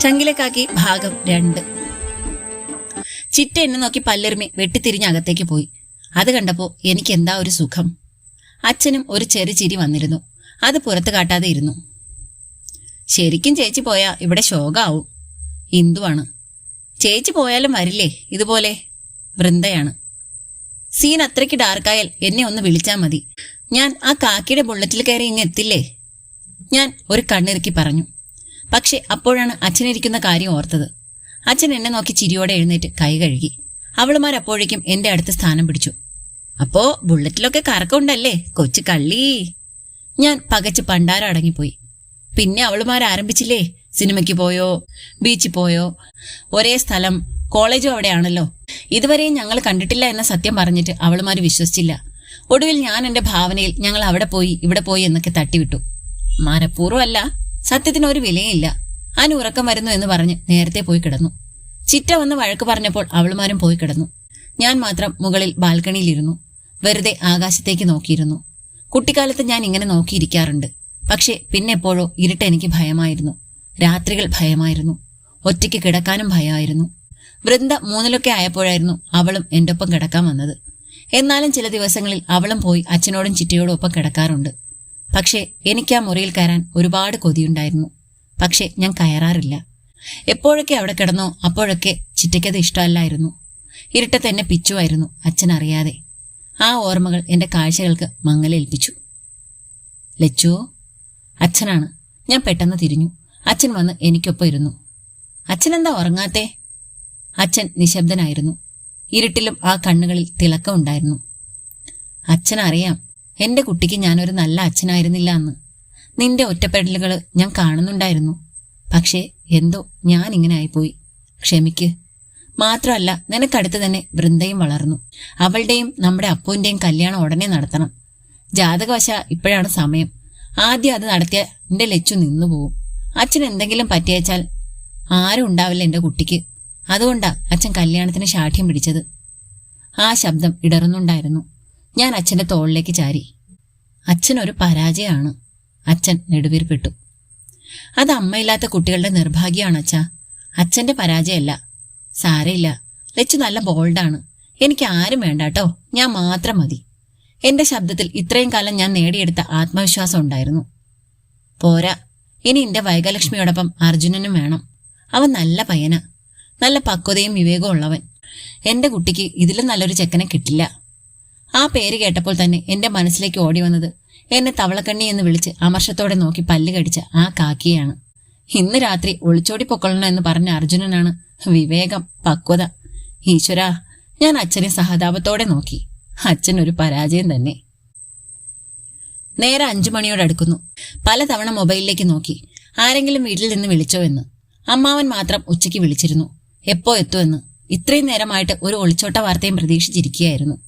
ചങ്കിലക്കാക്കി ഭാഗം രണ്ട്. ചിറ്റ എന്നെ നോക്കി പല്ലെറുമി വെട്ടിത്തിരിഞ്ഞ് അകത്തേക്ക് പോയി. അത് കണ്ടപ്പോ എനിക്ക് എന്താ ഒരു സുഖം. അച്ഛനും ഒരു ചെറു ചിരി വന്നിരുന്നു. അത് പുറത്തു കാട്ടാതെ ഇരുന്നു. ശരിക്കും ചേച്ചി പോയാ ഇവിടെ ശോകാവും. ഇന്ദുവാണ് ചേച്ചി പോയാലും വരില്ലേ? ഇതുപോലെ വൃന്ദയാണ്. സീൻ അത്രയ്ക്ക് ഡാർക്കായാൽ എന്നെ ഒന്ന് വിളിച്ചാൽ മതി. ഞാൻ ആ കാക്കിയുടെ ബുള്ളറ്റിൽ കയറി ഇങ്ങ് എത്തില്ലേ? ഞാൻ ഒരു കണ്ണിറുക്കി പറഞ്ഞു. പക്ഷെ അപ്പോഴാണ് അച്ഛനിരിക്കുന്ന കാര്യം ഓർത്തത്. അച്ഛൻ എന്നെ നോക്കി ചിരിയോടെ എഴുന്നേറ്റ് കൈ കഴുകി. അവളുമാർ അപ്പോഴേക്കും എന്റെ അടുത്ത് സ്ഥാനം പിടിച്ചു. അപ്പോ ബുള്ളറ്റിലൊക്കെ കറക്കമുണ്ടല്ലേ കൊച്ചു കള്ളി? ഞാൻ പകച്ച് പണ്ടാരം അടങ്ങിപ്പോയി. പിന്നെ അവളുമാർ ആരംഭിച്ചില്ലേ? സിനിമയ്ക്ക് പോയോ? ബീച്ചിൽ പോയോ? ഒരേ സ്ഥലം കോളേജും അവിടെയാണല്ലോ? ഇതുവരെയും ഞങ്ങൾ കണ്ടിട്ടില്ല എന്ന സത്യം പറഞ്ഞിട്ട് അവളുമാർ വിശ്വസിച്ചില്ല. ഒടുവിൽ ഞാൻ എന്റെ ഭാവനയിൽ ഞങ്ങൾ അവിടെ പോയി ഇവിടെ പോയി എന്നൊക്കെ തട്ടിവിട്ടു. മനഃപൂർവമല്ല സത്യത്തിന് ഒരു വിലയില്ല. അനു ഉറക്കം വരുന്നു എന്ന് പറഞ്ഞ് നേരത്തെ പോയി കിടന്നു. ചിറ്റ വന്ന് വഴക്ക് പറഞ്ഞപ്പോൾ അവളുമാരും പോയി കിടന്നു. ഞാൻ മാത്രം മുകളിൽ ബാൽക്കണിയിലിരുന്നു. വെറുതെ ആകാശത്തേക്ക് നോക്കിയിരുന്നു. കുട്ടിക്കാലത്ത് ഞാൻ ഇങ്ങനെ നോക്കിയിരിക്കാറുണ്ട്. പക്ഷേ പിന്നെപ്പോഴോ ഇരുട്ട് എനിക്ക് ഭയമായിരുന്നു. രാത്രികൾ ഭയമായിരുന്നു. ഒറ്റയ്ക്ക് കിടക്കാനും ഭയമായിരുന്നു. വൃന്ദ മൂന്നിലൊക്കെ ആയപ്പോഴായിരുന്നു അവളും എന്റെ ഒപ്പം കിടക്കാൻ വന്നത്. എന്നാലും ചില ദിവസങ്ങളിൽ അവളും പോയി അച്ഛനോടും ചിറ്റയോടും ഒപ്പം കിടക്കാറുണ്ട്. പക്ഷേ എനിക്ക് ആ മുറിയിൽ കയറാൻ ഒരുപാട് കൊതിയുണ്ടായിരുന്നു. പക്ഷേ ഞാൻ കയറാറില്ല. എപ്പോഴൊക്കെ അവിടെ കിടന്നോ അപ്പോഴൊക്കെ ചിറ്റയ്ക്കത് ഇഷ്ടമല്ലായിരുന്നു. ഇരുട്ടത്ത് എന്നെ പിച്ചുമായിരുന്നു അച്ഛൻ അറിയാതെ. ആ ഓർമ്മകൾ എന്റെ കാഴ്ചകൾക്ക് മങ്ങലേൽപ്പിച്ചു. ലച്ചു അച്ഛനാണ്. ഞാൻ പെട്ടെന്ന് തിരിഞ്ഞു. അച്ഛൻ വന്ന് എനിക്കൊപ്പം ഇരുന്നു. അച്ഛനെന്താ ഉറങ്ങാത്തെ? അച്ഛൻ നിശബ്ദനായിരുന്നു. ഇരുട്ടിലും ആ കണ്ണുകളിൽ തിളക്കമുണ്ടായിരുന്നു. അച്ഛനറിയാം എന്റെ കുട്ടിക്ക് ഞാനൊരു നല്ല അച്ഛനായിരുന്നില്ല അന്ന് നിന്റെ ഒറ്റപ്പെടലുകൾ ഞാൻ കാണുന്നുണ്ടായിരുന്നു. പക്ഷേ എന്തോ ഞാൻ ഇങ്ങനെ ആയിപ്പോയി ക്ഷമിക്ക്. മാത്രമല്ല നിനക്കടുത്ത് തന്നെ വൃന്ദയും വളർന്നു. അവളുടെയും നമ്മുടെ അപ്പുവിന്റെയും കല്യാണം ഉടനെ നടത്തണം. ജാതകവശ ഇപ്പോഴാണ് സമയം. ആദ്യം അത് നടത്തിയ എന്റെ ലച്ചു നിന്നു പോവും. അച്ഛൻ എന്തെങ്കിലും പറ്റിയച്ചാൽ ആരും ഉണ്ടാവില്ല എന്റെ കുട്ടിക്ക്. അതുകൊണ്ടാ അച്ഛൻ കല്യാണത്തിന് ശാഠ്യം പിടിച്ചത്. ആ ശബ്ദം ഇടറുന്നുണ്ടായിരുന്നു. ഞാൻ അച്ഛന്റെ തോളിലേക്ക് ചാരി. അച്ഛൻ ഒരു പരാജയമാണ് അച്ഛൻ നെടുവീർപ്പിട്ടു. അത് അമ്മയില്ലാത്ത കുട്ടികളുടെ നിർഭാഗ്യമാണ് അച്ഛാ. അച്ഛന്റെ പരാജയമല്ല. സാരയില്ല. ലച്ചു നല്ല ബോൾഡാണ്. എനിക്ക് ആരും വേണ്ട കേട്ടോ ഞാൻ മാത്രം മതി. എന്റെ ശബ്ദത്തിൽ ഇത്രയും കാലം ഞാൻ നേടിയെടുത്ത ആത്മവിശ്വാസം ഉണ്ടായിരുന്നു. പോരാ. ഇനി എന്റെ വൈകലക്ഷ്മിയോടൊപ്പം അർജുനനും വേണം. അവൻ നല്ല പയ്യനാ. നല്ല പക്വതയും വിവേകവും ഉള്ളവൻ. എന്റെ കുട്ടിക്ക് ഇതിലും നല്ലൊരു ചെക്കനെ കിട്ടില്ല. ആ പേര് കേട്ടപ്പോൾ തന്നെ എന്റെ മനസ്സിലേക്ക് ഓടി വന്നത് എന്നെ തവളക്കണ്ണി എന്ന് വിളിച്ച് അമർഷത്തോടെ നോക്കി പല്ല് കടിച്ച ആ കാക്കിയാണ് ഇന്ന് രാത്രി ഒളിച്ചോടി പൊക്കൊള്ളണം എന്ന് പറഞ്ഞ അർജുനനാണ് വിവേകം പക്വത. ഈശ്വര ഞാൻ അച്ഛനെ സഹതാപത്തോടെ നോക്കി. അച്ഛൻ ഒരു പരാജയം തന്നെ. നേരെ അഞ്ചു മണിയോട് അടുക്കുന്നു. പലതവണ മൊബൈലിലേക്ക് നോക്കി. ആരെങ്കിലും വീട്ടിൽ നിന്ന് വിളിച്ചോ എന്ന്. അമ്മാവൻ മാത്രം ഉച്ചയ്ക്ക് വിളിച്ചിരുന്നു. എപ്പോ എത്തുമെന്ന്. ഇത്രയും നേരമായിട്ട് ഒരു ഒളിച്ചോട്ട വാർത്തയും പ്രതീക്ഷിച്ചിരിക്കുകയായിരുന്നു.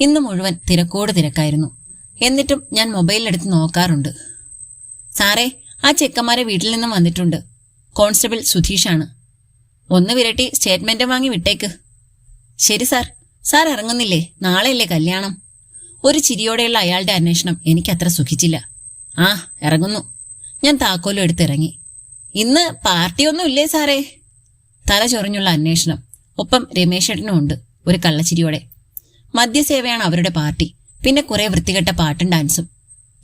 ഇന്ന് മുഴുവൻ തിരക്കോട് തിരക്കായിരുന്നു. എന്നിട്ടും ഞാൻ മൊബൈലിലെടുത്ത് നോക്കാറുണ്ട്. സാറേ ആ ചെക്കന്മാരെ വീട്ടിൽ നിന്നും വന്നിട്ടുണ്ട്. കോൺസ്റ്റബിൾ സുധീഷാണ്. ഒന്ന് വിരട്ടി സ്റ്റേറ്റ്മെന്റ് വാങ്ങി വിട്ടേക്ക്. ശരി സാർ. സാർ ഇറങ്ങുന്നില്ലേ? നാളെയല്ലേ കല്യാണം? ഒരു ചിരിയോടെയുള്ള അയാളുടെ അന്വേഷണം എനിക്കത്ര സുഖിച്ചില്ല. ആ ഇറങ്ങുന്നു. ഞാൻ താക്കോലും എടുത്തിറങ്ങി ഇന്ന് പാർട്ടിയൊന്നും ഇല്ലേ സാറേ? തല ചൊറിഞ്ഞുള്ള അന്വേഷണം. ഒപ്പം രമേശേട്ടനും ഉണ്ട് ഒരു കള്ളച്ചിരിയോടെ. മദ്യസേവയാണ് അവരുടെ പാർട്ടി. പിന്നെ കുറെ വൃത്തികെട്ട പാട്ടും ഡാൻസും.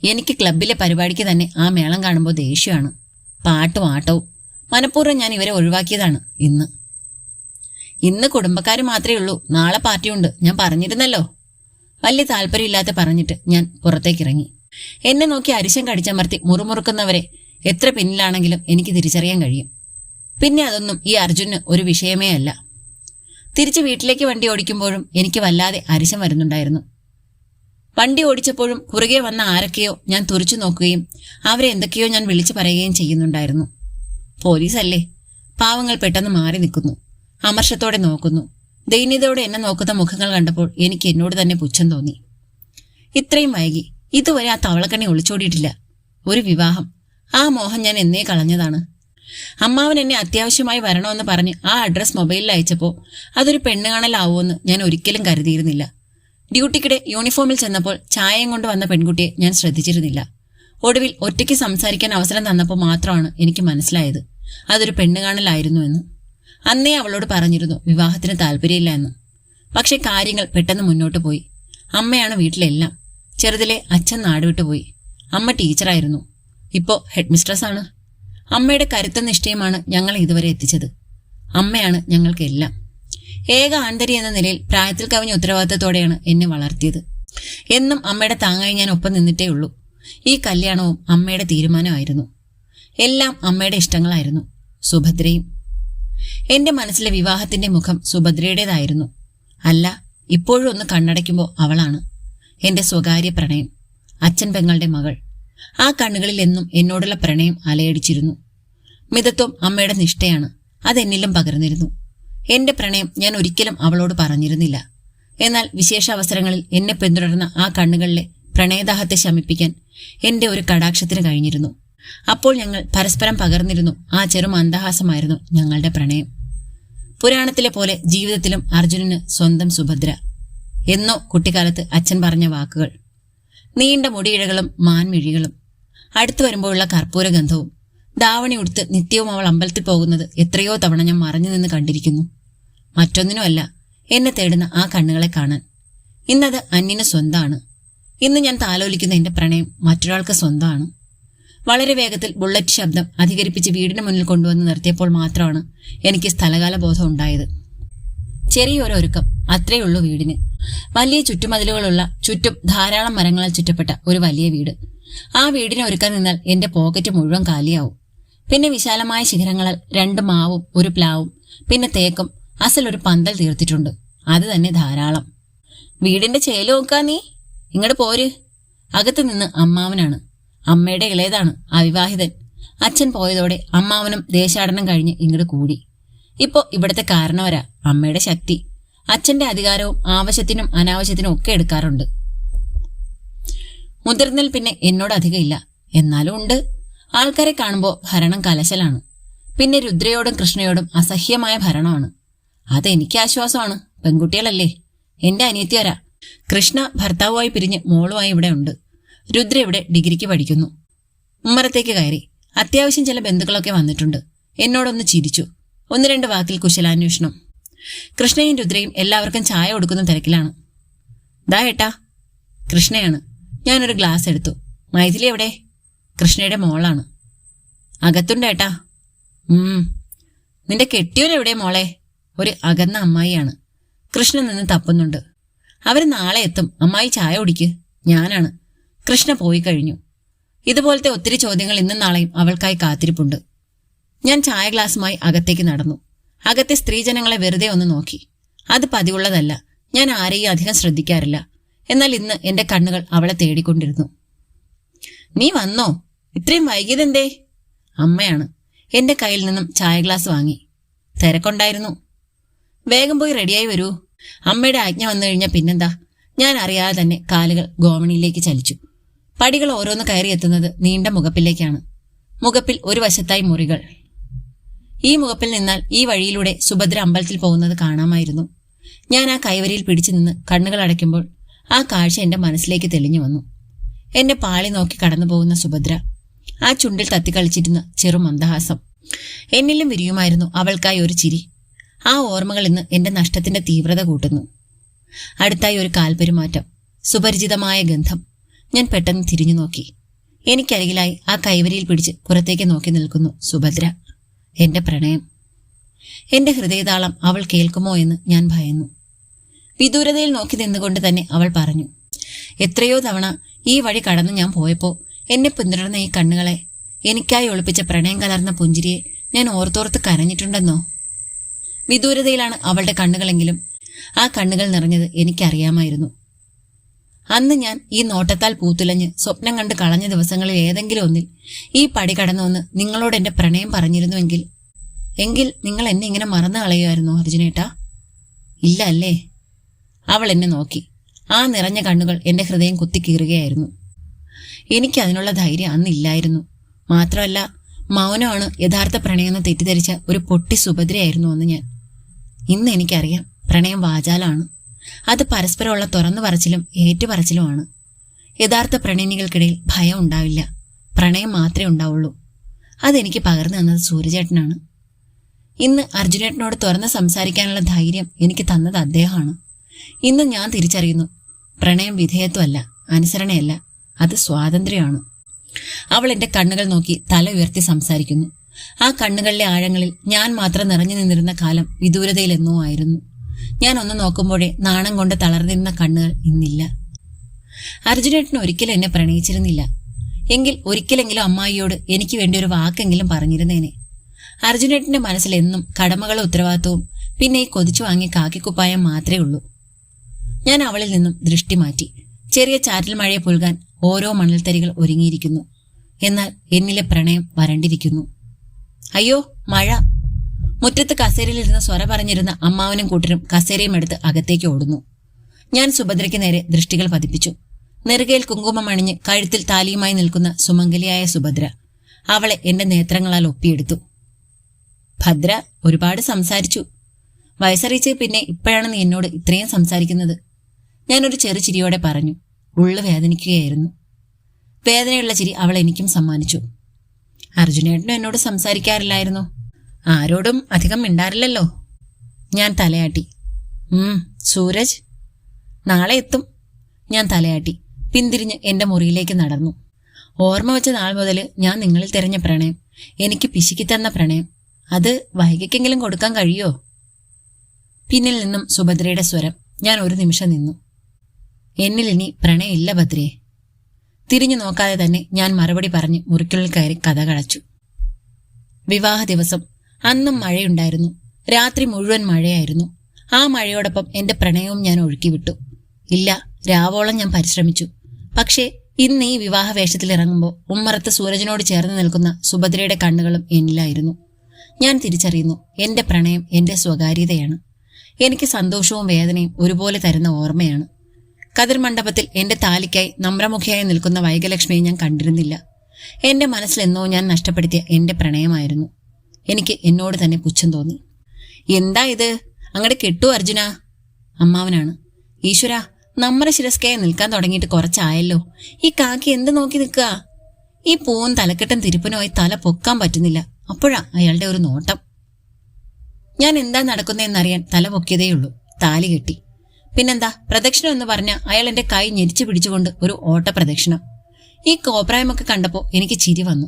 എനിക്ക് ക്ലബിലെ പരിപാടിക്ക് തന്നെ ആ മേളം കാണുമ്പോൾ ദേഷ്യമാണ്. പാട്ടും ആട്ടവും. മനഃപൂർവം ഞാൻ ഇവരെ ഒഴിവാക്കിയതാണ് ഇന്ന്. ഇന്ന് കുടുംബക്കാർ മാത്രമേ ഉള്ളൂ. നാളെ പാർട്ടിയുണ്ട്. ഞാൻ പറഞ്ഞിരുന്നല്ലോ. വലിയ താല്പര്യമില്ലാത്ത പറഞ്ഞിട്ട് ഞാൻ പുറത്തേക്കിറങ്ങി. എന്നെ നോക്കി അരിശം കടിച്ചമർത്തി മുറുമുറുക്കുന്നവരെ എത്ര പിന്നിലാണെങ്കിലും എനിക്ക് തിരിച്ചറിയാൻ കഴിയും. പിന്നെ അതൊന്നും ഈ അർജുന് ഒരു വിഷയമേ അല്ല. തിരിച്ച് വീട്ടിലേക്ക് വണ്ടി ഓടിക്കുമ്പോഴും എനിക്ക് വല്ലാതെ അരിശം വരുന്നുണ്ടായിരുന്നു. വണ്ടി ഓടിച്ചപ്പോഴും കുറുകെ വന്ന ആരൊക്കെയോ ഞാൻ തുറച്ചു നോക്കുകയും അവരെ എന്തൊക്കെയോ ഞാൻ വിളിച്ചു പറയുകയും ചെയ്യുന്നുണ്ടായിരുന്നു. പോലീസല്ലേ? പാവങ്ങൾ പെട്ടെന്ന് മാറി നിൽക്കുന്നു. അമർഷത്തോടെ നോക്കുന്നു. ദൈന്യതയോടെ എന്നെ നോക്കുന്ന മുഖങ്ങൾ കണ്ടപ്പോൾ എനിക്ക് എന്നോട് തന്നെ പുച്ഛം തോന്നി. ഇത്രയും വൈകി. ഇതുവരെ ആ തവളക്കണി ഒളിച്ചോടിയിട്ടില്ല. ഒരു വിവാഹം. ആ മോഹം ഞാൻ എന്നേ കളഞ്ഞതാണ്. അമ്മാവൻ എന്നെ അത്യാവശ്യമായി വരണമെന്ന് പറഞ്ഞ് ആ അഡ്രസ് മൊബൈലിൽ അയച്ചപ്പോൾ അതൊരു പെണ്ണ് കാണലാവുമെന്ന് ഞാൻ ഒരിക്കലും കരുതിയിരുന്നില്ല. ഡ്യൂട്ടിക്കിടെ യൂണിഫോമിൽ ചെന്നപ്പോൾ ചായയും കൊണ്ട് വന്ന പെൺകുട്ടിയെ ഞാൻ ശ്രദ്ധിച്ചിരുന്നില്ല. ഒടുവിൽ ഒറ്റയ്ക്ക് സംസാരിക്കാൻ അവസരം തന്നപ്പോൾ മാത്രമാണ് എനിക്ക് മനസ്സിലായത് അതൊരു പെണ്ണുകാണലായിരുന്നു എന്ന്. അന്നേ അവളോട് പറഞ്ഞിരുന്നു വിവാഹത്തിന് താല്പര്യമില്ല എന്ന്. പക്ഷെ കാര്യങ്ങൾ പെട്ടെന്ന് മുന്നോട്ട് പോയി. അമ്മയാണ് വീട്ടിലെല്ലാം. ചെറുതിലെ അച്ഛൻ നാടുവിട്ടു പോയി അമ്മ ടീച്ചറായിരുന്നു ഇപ്പോൾ ഹെഡ് മിസ്ട്രസ് ആണ്. അമ്മയുടെ കരുത്ത നിഷ്ഠയമാണ് ഞങ്ങൾ ഇതുവരെ എത്തിച്ചത്. അമ്മയാണ് ഞങ്ങൾക്കെല്ലാം ഏക ആന്തരി എന്ന നിലയിൽ പ്രായത്തിൽ കവിഞ്ഞ ഉത്തരവാദിത്തത്തോടെയാണ് എന്നെ വളർത്തിയത്. എന്നും അമ്മയുടെ താങ്ങായി ഞാൻ ഒപ്പം നിന്നിട്ടേ ഉള്ളൂ. ഈ കല്യാണവും അമ്മയുടെ തീരുമാനമായിരുന്നു. എല്ലാം അമ്മയുടെ ഇഷ്ടങ്ങളായിരുന്നു. സുഭദ്രയും. എന്റെ മനസ്സിലെ വിവാഹത്തിന്റെ മുഖം സുഭദ്രയുടേതായിരുന്നു. അല്ല ഇപ്പോഴും ഒന്ന് കണ്ണടയ്ക്കുമ്പോൾ അവളാണ്. എന്റെ സ്വകാര്യ പ്രണയം. അച്ഛൻ പെങ്ങളുടെ മകൾ. ആ കണ്ണുകളിൽ എന്നും എന്നോടുള്ള പ്രണയം അലയടിച്ചിരുന്നു. മിതത്വം അമ്മയുടെ നിഷ്ഠയാണ്. അതെന്നിലും പകർന്നിരുന്നു. എന്റെ പ്രണയം ഞാൻ ഒരിക്കലും അവളോട് പറഞ്ഞിരുന്നില്ല. എന്നാൽ വിശേഷ അവസരങ്ങളിൽ എന്നെ പിന്തുടർന്ന ആ കണ്ണുകളിലെ പ്രണയദാഹത്തെ ശമിപ്പിക്കാൻ എന്റെ ഒരു കടാക്ഷത്തിന് കഴിഞ്ഞിരുന്നു. അപ്പോൾ ഞങ്ങൾ പരസ്പരം പകർന്നിരുന്നു. ആ ചെറു മന്ദഹാസമായിരുന്നു ഞങ്ങളുടെ പ്രണയം. പുരാണത്തിലെ പോലെ ജീവിതത്തിലും അർജുനന് സ്വന്തം സുഭദ്ര. എന്നോ കുട്ടിക്കാലത്ത് അച്ഛൻ പറഞ്ഞ വാക്കുകൾ. നീണ്ട മുടിയിഴകളും മാൻമിഴികളും. അടുത്തു വരുമ്പോഴുള്ള കർപ്പൂരഗന്ധവും. ദാവണി ഉടുത്ത് നിത്യവും അവൾ അമ്പലത്തിൽ പോകുന്നത് എത്രയോ തവണ ഞാൻ മറഞ്ഞു നിന്ന് കണ്ടിരിക്കുന്നു. മറ്റൊന്നിനുമല്ല എന്നെ തേടുന്ന ആ കണ്ണുകളെ കാണാൻ. ഇന്നത് അന്യന് സ്വന്തമാണ് ഇന്ന് ഞാൻ താലോലിക്കുന്ന എന്റെ പ്രണയം മറ്റൊരാൾക്ക് സ്വന്തമാണ് വളരെ വേഗത്തിൽ ബുള്ളറ്റ് ശബ്ദം അധികരിപ്പിച്ച് വീടിന് മുന്നിൽ കൊണ്ടുവന്ന് നിർത്തിയപ്പോൾ മാത്രമാണ് എനിക്ക് സ്ഥലകാല ബോധം ഉണ്ടായത്. ചെറിയൊരു ഒരുക്കം അത്രയുള്ളൂ വീടിന്. വലിയ ചുറ്റുമതിലുകളുള്ള ചുറ്റും ധാരാളം മരങ്ങളാൽ ചുറ്റപ്പെട്ട ഒരു വലിയ വീട്. ആ വീടിനെ ഒരുക്കാൻ നിന്നാൽ എന്റെ പോക്കറ്റ് മുഴുവൻ കാലിയാവും. പിന്നെ വിശാലമായ ശിഖരങ്ങളിൽ രണ്ട് മാവും ഒരു പ്ലാവും പിന്നെ തേക്കും അസൽ ഒരു പന്തൽ തീർത്തിട്ടുണ്ട്. അത് തന്നെ ധാരാളം. വീടിന്റെ ചേൽ നോക്കാ നീ. ഇങ്ങോട്ട് പോര്. അകത്ത് നിന്ന് അമ്മാവനാണ്. അമ്മയുടെ ഇളയതാണ് അവിവാഹിതൻ. അച്ഛൻ പോയതോടെ അമ്മാവനും ദേശാടനം കഴിഞ്ഞ് ഇങ്ങോട്ട് കൂടി. ഇപ്പോ ഇവിടുത്തെ കാരണവരാ അമ്മയുടെ ശക്തി. അച്ഛന്റെ അധികാരവും ആവശ്യത്തിനും അനാവശ്യത്തിനും ഒക്കെ എടുക്കാറുണ്ട്. മുതിർന്നൽ പിന്നെ എന്നോട് അധികം ഇല്ല. എന്നാലും ഉണ്ട്. ആൾക്കാരെ കാണുമ്പോൾ ഭരണം കലശലാണ്. പിന്നെ രുദ്രയോടും കൃഷ്ണയോടും അസഹ്യമായ ഭരണമാണ്. അതെനിക്ക് ആശ്വാസമാണ്. പെൺകുട്ടികളല്ലേ. എന്റെ അനിയത്തി വരാ കൃഷ്ണ ഭർത്താവുമായി പിരിഞ്ഞ് മോളുമായി ഇവിടെ ഉണ്ട്. രുദ്ര ഇവിടെ ഡിഗ്രിക്ക് പഠിക്കുന്നു. ഉമ്മറത്തേക്ക് കയറി. അത്യാവശ്യം ചില ബന്ധുക്കളൊക്കെ വന്നിട്ടുണ്ട്. എന്നോടൊന്ന് ചിരിച്ചു. ഒന്ന് രണ്ട് വാക്കിൽ കുശലാന്വേഷണം. കൃഷ്ണയും രുദ്രയും എല്ലാവർക്കും ചായ കൊടുക്കുന്ന തിരക്കിലാണ്. ദാ ഏട്ടാ. കൃഷ്ണയാണ്. ഞാനൊരു ഗ്ലാസ് എടുത്തു. മൈഥിലി എവിടെ? കൃഷ്ണയുടെ മോളാണ്. അകത്തുണ്ടേട്ടാ ഉം. നിന്റെ കെട്ടിയോൻ എവിടെ മോളെ? ഒരു അകന്ന അമ്മായിയാണ്. കൃഷ്ണൻ നിന്ന് തപ്പുന്നുണ്ട്. അവർ നാളെ എത്തും. അമ്മായി ചായ കുടിക്ക്. ഞാനാണ്. കൃഷ്ണ പോയി കഴിഞ്ഞു. ഇതുപോലത്തെ ഒത്തിരി ചോദ്യങ്ങൾ ഇന്നും നാളെയും അവൾക്കായി കാത്തിരിപ്പുണ്ട്. ഞാൻ ചായ ഗ്ലാസുമായി അകത്തേക്ക് നടന്നു. അകത്തെ സ്ത്രീജനങ്ങളെ വെറുതെ ഒന്ന് നോക്കി. അത് പതിവുള്ളതല്ല. ഞാൻ ആരെയും അധികം ശ്രദ്ധിക്കാറില്ല. എന്നാൽ ഇന്ന് എന്റെ കണ്ണുകൾ അവളെ തേടിക്കൊണ്ടിരുന്നു. നീ വന്നോ? ഇത്രയും വൈകിയതെന്തേ? അമ്മയാണ്. എന്റെ കയ്യിൽ നിന്നും ചായ ഗ്ലാസ് വാങ്ങി. തിരക്കൊണ്ടായിരുന്നു. വേഗം പോയി റെഡിയായി വരൂ. അമ്മയുടെ ആജ്ഞ വന്നു കഴിഞ്ഞാൽ പിന്നെന്താ? ഞാൻ അറിയാതെ തന്നെ കാലുകൾ ഗോവണിയിലേക്ക് ചലിച്ചു. പടികൾ ഓരോന്ന് കയറിയെത്തുന്നത് നീണ്ട മുഖപ്പിലേക്കാണ്. മുഖപ്പിൽ ഒരു വശത്തായി മുറികൾ. ഈ മുഖപ്പിൽ നിന്നാൽ ഈ വഴിയിലൂടെ സുഭദ്ര അമ്പലത്തിൽ പോകുന്നത് കാണാമായിരുന്നു. ഞാൻ ആ കൈവരിയിൽ പിടിച്ചു നിന്ന് കണ്ണുകൾ അടയ്ക്കുമ്പോൾ ആ കാഴ്ച എന്റെ മനസ്സിലേക്ക് തെളിഞ്ഞു വന്നു. എന്നെ പാളി നോക്കി കടന്നു പോകുന്ന സുഭദ്ര. ആ ചുണ്ടിൽ തത്തിക്കളിച്ചിരുന്ന ചെറു മന്ദഹാസം എന്നിലും വിരിയുമായിരുന്നു അവൾക്കായി ഒരു ചിരി. ആ ഓർമ്മകൾ ഇന്ന് എന്റെ നഷ്ടത്തിന്റെ തീവ്രത കൂട്ടുന്നു. അടുത്തായി ഒരു കാൽപെരുമാറ്റം. സുപരിചിതമായ ഗന്ധം. ഞാൻ പെട്ടെന്ന് തിരിഞ്ഞു നോക്കി. എനിക്കരികിലായി ആ കൈവരിയിൽ പിടിച്ച് പുറത്തേക്ക് നോക്കി നിൽക്കുന്നു സുഭദ്ര. എന്റെ പ്രണയം. എന്റെ ഹൃദയതാളം അവൾ കേൾക്കുമോ എന്ന് ഞാൻ ഭയന്നു. വിദൂരതയിൽ നോക്കി നിന്നുകൊണ്ട് തന്നെ അവൾ പറഞ്ഞു. എത്രയോ തവണ ഈ വഴി കടന്നു ഞാൻ പോയപ്പോ എന്നെ പിന്തുടർന്ന ഈ കണ്ണുകളെ എനിക്കായി ഒളിപ്പിച്ച പ്രണയം കലർന്ന പുഞ്ചിരിയെ ഞാൻ ഓർത്തോർത്ത് കരഞ്ഞിട്ടുണ്ടെന്നോ? വിദൂരതയിലാണ് അവളുടെ കണ്ണുകളെങ്കിലും ആ കണ്ണുകൾ നിറഞ്ഞത് എനിക്കറിയാമായിരുന്നു. അന്ന് ഞാൻ ഈ നോട്ടത്താൽ പൂത്തുലഞ്ഞ് സ്വപ്നം കണ്ട് കളഞ്ഞ ദിവസങ്ങളിൽ ഏതെങ്കിലും ഒന്നിൽ ഈ പടി കടന്നു വന്ന് നിങ്ങളോട് എന്റെ പ്രണയം പറഞ്ഞിരുന്നുവെങ്കിൽ എങ്കിൽ നിങ്ങൾ എന്നെ ഇങ്ങനെ മറന്നു കളയുമായിരുന്നു അർജുനേട്ടാ? ഇല്ല അല്ലേ? അവൾ എന്നെ നോക്കി. ആ നിറഞ്ഞ കണ്ണുകൾ എന്റെ ഹൃദയം കുത്തിക്കീറുകയായിരുന്നു എനിക്ക് അതിനുള്ള ധൈര്യം അന്നില്ലായിരുന്നു. മാത്രമല്ല മൗനമാണ് യഥാർത്ഥ പ്രണയമെന്ന് തെറ്റിദ്ധരിച്ച ഒരു പൊട്ടി സുഭദ്രയായിരുന്നു അന്ന് ഞാൻ. ഇന്ന് എനിക്കറിയാം പ്രണയം വാചാലാണ്. അത് പരസ്പരമുള്ള തുറന്നു പറച്ചിലും ഏറ്റുപറച്ചിലുമാണ്. യഥാർത്ഥ പ്രണയിനികൾക്കിടയിൽ ഭയം ഉണ്ടാവില്ല. പ്രണയം മാത്രമേ ഉണ്ടാവുള്ളൂ. അതെനിക്ക് പകർന്നു തന്നത് സൂര്യചേട്ടനാണ്. ഇന്ന് അർജുനേട്ടനോട് തുറന്ന് സംസാരിക്കാനുള്ള ധൈര്യം എനിക്ക് തന്നത് അദ്ദേഹമാണ്. ഇന്ന് ഞാൻ തിരിച്ചറിയുന്നു. പ്രണയം വിധേയത്വമല്ല അനുസരണയല്ല അത് സ്വാതന്ത്ര്യമാണ്. അവൾ എന്റെ കണ്ണുകൾ നോക്കി തല ഉയർത്തി സംസാരിക്കുന്നു. ആ കണ്ണുകളിലെ ആഴങ്ങളിൽ ഞാൻ മാത്രം നിറഞ്ഞു നിന്നിരുന്ന കാലം വിദൂരതയിലെന്നോ ആയിരുന്നു. ഞാൻ ഒന്ന് നോക്കുമ്പോഴേ നാണം കൊണ്ട് തളർന്നിരുന്ന കണ്ണുകൾ ഇന്നില്ല. അർജുനേട്ടൻ ഒരിക്കലും എന്നെ പ്രണയിച്ചിരുന്നില്ല. എങ്കിൽ ഒരിക്കലെങ്കിലും അമ്മായിയോട് എനിക്ക് വേണ്ടി ഒരു വാക്കെങ്കിലും പറഞ്ഞിരുന്നേനെ. അർജുനേട്ടന്റെ മനസ്സിൽ എന്നും കടമകളും ഉത്തരവാദിത്വവും പിന്നെ ഈ കൊതിച്ചു വാങ്ങിയ കാക്കിക്കുപ്പായം മാത്രമേ ഉള്ളൂ. ഞാൻ അവളിൽ നിന്നും ദൃഷ്ടി മാറ്റി. ചെറിയ ചാറ്റൽ മഴയെ പുൽകാൻ ഓരോ മണൽത്തരികൾ ഒരുങ്ങിയിരിക്കുന്നു. എന്നാൽ എന്നിലെ പ്രണയം വരണ്ടിരിക്കുന്നു. അയ്യോ മഴ. മുറ്റത്ത് കസേരയിലിരുന്ന് സ്വര പറഞ്ഞിരുന്ന അമ്മാവനും കൂട്ടരും കസേരയും എടുത്ത് അകത്തേക്ക് ഓടുന്നു. ഞാൻ സുഭദ്രയ്ക്ക് നേരെ ദൃഷ്ടികൾ പതിപ്പിച്ചു. നെറുകയിൽ കുങ്കുമം അണിഞ്ഞ് കഴുത്തിൽ താലിയുമായി നിൽക്കുന്ന സുമംഗലിയായ സുഭദ്ര അവളെ എന്റെ നേത്രങ്ങളാൽ ഒപ്പിയെടുത്തു. ഭദ്ര ഒരുപാട് സംസാരിച്ചു. വയസ്സറിയിച്ച് പിന്നെ ഇപ്പോഴാണ് നീ എന്നോട് ഇത്രയും സംസാരിക്കുന്നത്? ഞാനൊരു ചെറു ചിരിയോടെ പറഞ്ഞു ഉള്ളു വേദനിക്കുകയായിരുന്നു. വേദനയുള്ള ചിരി അവൾ എനിക്കും സമ്മാനിച്ചു. അർജുനേട്ടനും എന്നോട് സംസാരിക്കാറില്ലായിരുന്നു. ആരോടും അധികം മിണ്ടാറില്ലല്ലോ. ഞാൻ തലയാട്ടി. സൂരജ് നാളെ എത്തും. ഞാൻ തലയാട്ടി. പിന്തിരിഞ്ഞ് എന്റെ മുറിയിലേക്ക് നടന്നു. ഓർമ്മ വെച്ച നാൾ മുതൽ ഞാൻ നിങ്ങളിൽ തിരഞ്ഞ പ്രണയം എനിക്ക് പിശുക്കി തന്ന പ്രണയം അത് വൈകിക്കെങ്കിലും കൊടുക്കാൻ കഴിയോ? പിന്നിൽ നിന്നും സുഭദ്രയുടെ സ്വരം ഞാൻ ഒരു നിമിഷം നിന്നു. എന്നിൽ ഇനി പ്രണയമില്ല ഭദ്രയെ തിരിഞ്ഞു നോക്കാതെ തന്നെ ഞാൻ മറുപടി പറഞ്ഞ് മുറിക്കുള്ളിൽ കയറി കഥ കടച്ചു. വിവാഹ ദിവസം അന്നും മഴയുണ്ടായിരുന്നു. രാത്രി മുഴുവൻ മഴയായിരുന്നു. ആ മഴയോടൊപ്പം എന്റെ പ്രണയവും ഞാൻ ഒഴുക്കിവിട്ടു. ഇല്ല രാവോളം ഞാൻ പരിശ്രമിച്ചു. പക്ഷേ ഇന്ന് ഈ വിവാഹ വേഷത്തിൽ ഇറങ്ങുമ്പോൾ ഉമ്മറത്ത് സൂരജിനോട് ചേർന്ന് നിൽക്കുന്ന സുഭദ്രയുടെ കണ്ണുകളും എന്നിലായിരുന്നു. ഞാൻ തിരിച്ചറിയുന്നു എന്റെ പ്രണയം എന്റെ സ്വകാര്യതയാണ്. എനിക്ക് സന്തോഷവും വേദനയും ഒരുപോലെ തരുന്ന ഓർമ്മയാണ്. കതിർ മണ്ഡപത്തിൽ എന്റെ താലിക്കായി നമ്രമുഖിയായി നിൽക്കുന്ന വൈകലക്ഷ്മിയെ ഞാൻ കണ്ടിരുന്നില്ല. എന്റെ മനസ്സിലെന്നോ ഞാൻ നഷ്ടപ്പെടുത്തിയ എന്റെ പ്രണയമായിരുന്നു. എനിക്ക് എന്നോട് തന്നെ പുച്ഛം തോന്നി. എന്താ ഇത്? അങ്ങടെ കെട്ടു അർജുന. അമ്മാവനാണ്. ഈശ്വര നമ്മുടെ ശിരസ്കയെ നിൽക്കാൻ തുടങ്ങിയിട്ട് കുറച്ചായല്ലോ. ഈ കാക്കി എന്ത് നോക്കി നിൽക്കുക ഈ പൂവും തലക്കെട്ടും തിരുപ്പനുമായി തല പൊക്കാൻ പറ്റുന്നില്ല. അപ്പോഴാ അയാളുടെ ഒരു നോട്ടം. ഞാൻ എന്താ നടക്കുന്നതെന്നറിയാൻ തല പൊക്കിയതേയുള്ളൂ. താലി കെട്ടി. പിന്നെന്താ പ്രദക്ഷിണം എന്ന് പറഞ്ഞ അയാൾ എന്റെ കൈ ഞെരിച്ചു പിടിച്ചുകൊണ്ട് ഒരു ഓട്ട പ്രദക്ഷിണം ഈ കോപ്രായമൊക്കെ കണ്ടപ്പോൾ എനിക്ക് ചിരി വന്നു.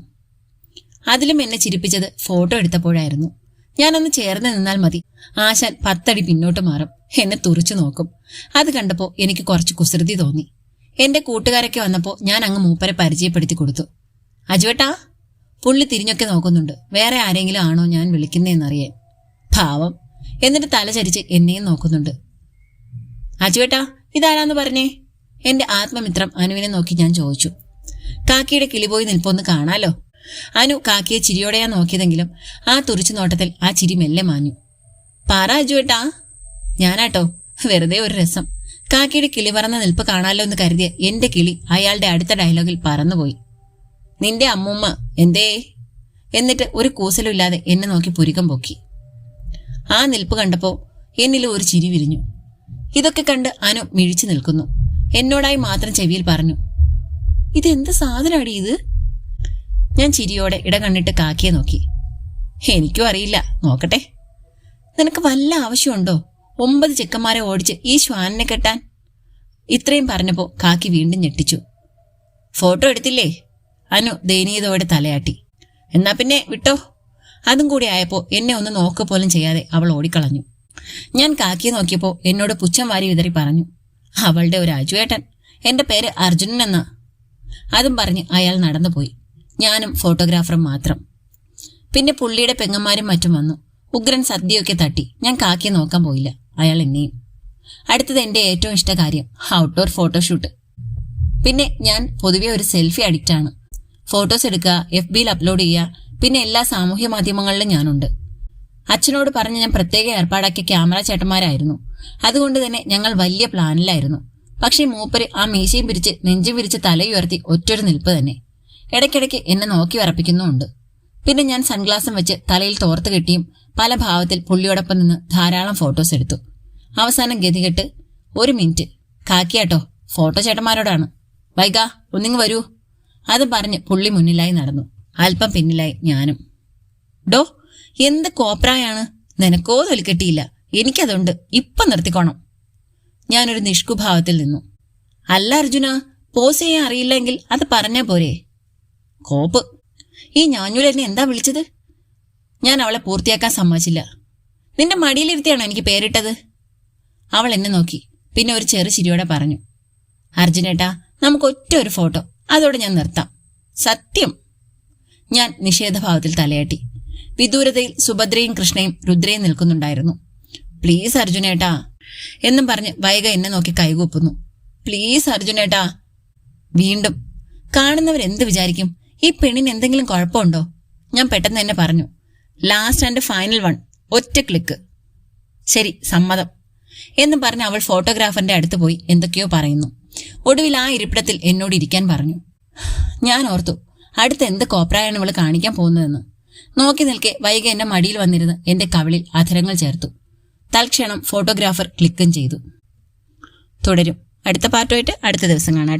അതിലും എന്നെ ചിരിപ്പിച്ചത് ഫോട്ടോ എടുത്തപ്പോഴായിരുന്നു. ഞാനൊന്ന് ചേർന്ന് നിന്നാൽ മതി. ആശാൻ പത്തടി പിന്നോട്ട് മാറും. എന്നെ തുറച്ചു നോക്കും. അത് കണ്ടപ്പോൾ എനിക്ക് കുറച്ച് കുസൃതി തോന്നി. എന്റെ കൂട്ടുകാരൊക്കെ വന്നപ്പോൾ ഞാൻ അങ്ങ് മൂപ്പരെ പരിചയപ്പെടുത്തി കൊടുത്തു. അജുവേട്ടാ പുള്ളി തിരിഞ്ഞൊക്കെ നോക്കുന്നുണ്ട്. വേറെ ആരെങ്കിലും ആണോ ഞാൻ വിളിക്കുന്നതെന്നറിയാൻ ഭാവം എന്നിട്ട് തലചരിച്ച് എന്നെയും നോക്കുന്നുണ്ട്. അജുവേട്ടാ ഇതാരാന്ന് പറഞ്ഞേ? എന്റെ ആത്മമിത്രം അനുവിനെ നോക്കി ഞാൻ ചോദിച്ചു. കാക്കിയുടെ കിളിപോയി നിൽപ്പൊന്ന് കാണാലോ? അനു കാക്കിയെ ചിരിയോടെയാ നോക്കിയതെങ്കിലും ആ തുറിച്ചു നോട്ടത്തിൽ ആ ചിരി മെല്ലെ മാഞ്ഞു. പാറ അജുവേട്ടാ ഞാനാട്ടോ വെറുതെ ഒരു രസം. കാക്കിയുടെ കിളി പറന്ന നിൽപ്പ് കാണാലോ എന്ന് കരുതിയ എന്റെ കിളി അയാളുടെ അടുത്ത ഡയലോഗിൽ പറന്നുപോയി. നിന്റെ അമ്മൂമ്മ എന്തേ? എന്നിട്ട് ഒരു കൂസലുമില്ലാതെ എന്നെ നോക്കി പുരികം പൊക്കി. ആ നിൽപ്പ് കണ്ടപ്പോ എന്നിൽ ഒരു ചിരി വിരിഞ്ഞു. ഇതൊക്കെ കണ്ട് അനു മിഴിച്ചു നിൽക്കുന്നു. എന്നോടായി മാത്രം ചെവിയിൽ പറഞ്ഞു ഇതെന്ത് സാധനമാടി ഇത്? ഞാൻ ചിരിയോടെ ഇട കണ്ണിട്ട് കാക്കിയെ നോക്കി. എനിക്കും അറിയില്ല. നോക്കട്ടെ. നിനക്ക് വല്ല ആവശ്യമുണ്ടോ? ഒമ്പത് ചെക്കന്മാരെ ഓടിച്ച് ഈ ശ്വാനിനെ കെട്ടാൻ? ഇത്രയും പറഞ്ഞപ്പോ കാക്കി വീണ്ടും ഞെട്ടിച്ചു. ഫോട്ടോ എടുത്തില്ലേ? അനു ദയനീയതയോടെ തലയാട്ടി. എന്നാ പിന്നെ വിട്ടോ. അതും കൂടി ആയപ്പോ എന്നെ ഒന്ന് നോക്ക് പോലും ചെയ്യാതെ അവൾ ഓടിക്കളഞ്ഞു. ഞാൻ കാക്കി നോക്കിയപ്പോൾ എന്നോട് പുച്ഛം വാരി വിതറി പറഞ്ഞു അവളുടെ ഒരു അജുവേട്ടൻ. എന്റെ പേര് അർജുനൻ എന്ന. അതും പറഞ്ഞ് അയാൾ നടന്നുപോയി. ഞാനും ഫോട്ടോഗ്രാഫറും മാത്രം. പിന്നെ പുള്ളിയുടെ പെങ്ങന്മാരും മറ്റും വന്നു. ഉഗ്രൻ സദ്യയൊക്കെ തട്ടി. ഞാൻ കാക്കി നോക്കാൻ പോയില്ല. അയാൾ എന്നെയും. അടുത്തത് എന്റെ ഏറ്റവും ഇഷ്ട കാര്യം ഔട്ട്ഡോർ ഫോട്ടോഷൂട്ട് പിന്നെ ഞാൻ പൊതുവെ ഒരു സെൽഫി അഡിക്റ്റാണ് ഫോട്ടോസ് എടുക്കുക എഫ് ബിയിൽ അപ്ലോഡ് ചെയ്യുക പിന്നെ എല്ലാ സാമൂഹ്യ മാധ്യമങ്ങളിലും ഞാനുണ്ട്. അച്ഛനോട് പറഞ്ഞ് ഞാൻ പ്രത്യേക ഏർപ്പാടാക്കിയ ക്യാമറ ചേട്ടന്മാരായിരുന്നു. അതുകൊണ്ട് തന്നെ ഞങ്ങൾ വലിയ പ്ലാനിലായിരുന്നു. പക്ഷേ മൂപ്പര് ആ മീശയും പിരിച്ച് നെഞ്ചും പിരിച്ച് തലയുയർത്തി ഒറ്റൊരു നിൽപ്പ് തന്നെ. ഇടയ്ക്കിടയ്ക്ക് എന്നെ നോക്കി വറപ്പിക്കുന്നുമുണ്ട്. പിന്നെ ഞാൻ സൺഗ്ലാസും വെച്ച് തലയിൽ തോർത്ത് കെട്ടിയും പല ഭാവത്തിൽ പുള്ളിയോടൊപ്പം നിന്ന് ധാരാളം ഫോട്ടോസ് എടുത്തു. അവസാനം ഗതികെട്ട് ഒരു മിനിറ്റ് കാക്കിയാട്ടോ ഫോട്ടോ ചേട്ടന്മാരോടാണ്. വൈക ഒന്നിങ് വരൂ. അത് പറഞ്ഞ് പുള്ളി മുന്നിലായി നടന്നു. അല്പം പിന്നിലായി ഞാനും. ഡോ എന്ത് കോപ്രായാണ്? നിനക്കോ തൊലിക്കെട്ടിയില്ല. എനിക്കതുണ്ട്. ഇപ്പം നിർത്തിക്കോണം. ഞാനൊരു നിഷ്കുഭാവത്തിൽ നിന്നു. അല്ല അർജുന പോസ് ചെയ്യാൻ അറിയില്ലെങ്കിൽ അത് പറഞ്ഞാ പോരെ? കോപ്പ്. ഈ ഞാഞ്ഞൂല എന്നെ എന്താ വിളിച്ചത്? ഞാൻ അവളെ പൂർത്തിയാക്കാൻ സമ്മതിച്ചില്ല. നിന്റെ മടിയിലിരുത്തിയാണോ എനിക്ക് പേരിട്ടത്? അവൾ എന്നെ നോക്കി. പിന്നെ ഒരു ചെറു ചിരിയോടെ പറഞ്ഞു. അർജുനേട്ടാ നമുക്ക് ഒറ്റ ഒരു ഫോട്ടോ. അതോടെ ഞാൻ നിർത്താം. സത്യം. ഞാൻ നിഷേധഭാവത്തിൽ തലയാട്ടി. വിദൂരതയിൽ സുഭദ്രയും കൃഷ്ണയും രുദ്രയും നിൽക്കുന്നുണ്ടായിരുന്നു. പ്ലീസ് അർജുനേട്ടാ എന്നും പറഞ്ഞ് വൈക എന്നെ നോക്കി കൈകൂപ്പുന്നു. പ്ലീസ് അർജുനേട്ടാ വീണ്ടും. കാണുന്നവർ എന്ത് വിചാരിക്കും? ഈ പെണ്ണിന് എന്തെങ്കിലും കുഴപ്പമുണ്ടോ? ഞാൻ പെട്ടെന്ന് തന്നെ പറഞ്ഞു. ലാസ്റ്റ് ആൻഡ് ഫൈനൽ വൺ ഒറ്റ ക്ലിക്ക് ശരി സമ്മതം എന്നും പറഞ്ഞ് അവൾ ഫോട്ടോഗ്രാഫറിന്റെ അടുത്ത് പോയി എന്തൊക്കെയോ പറയുന്നു. ഒടുവിൽ ആ ഇരിപ്പിടത്തിൽ എന്നോട് ഇരിക്കാൻ പറഞ്ഞു. ഞാൻ ഓർത്തു അടുത്ത് എന്ത് കോപ്രായാണ് ഇവൾ കാണിക്കാൻ പോകുന്നതെന്ന്? നോക്കി നിൽക്കെ വൈകി എന്റെ മടിയിൽ വന്നിരുന്ന് എന്റെ കവിളിൽ അധരങ്ങൾ ചേർത്തു. തൽക്ഷണം ഫോട്ടോഗ്രാഫർ ക്ലിക്കും ചെയ്തു. തുടരും. അടുത്ത പാർട്ടുമായിട്ട് അടുത്ത ദിവസം കാണാം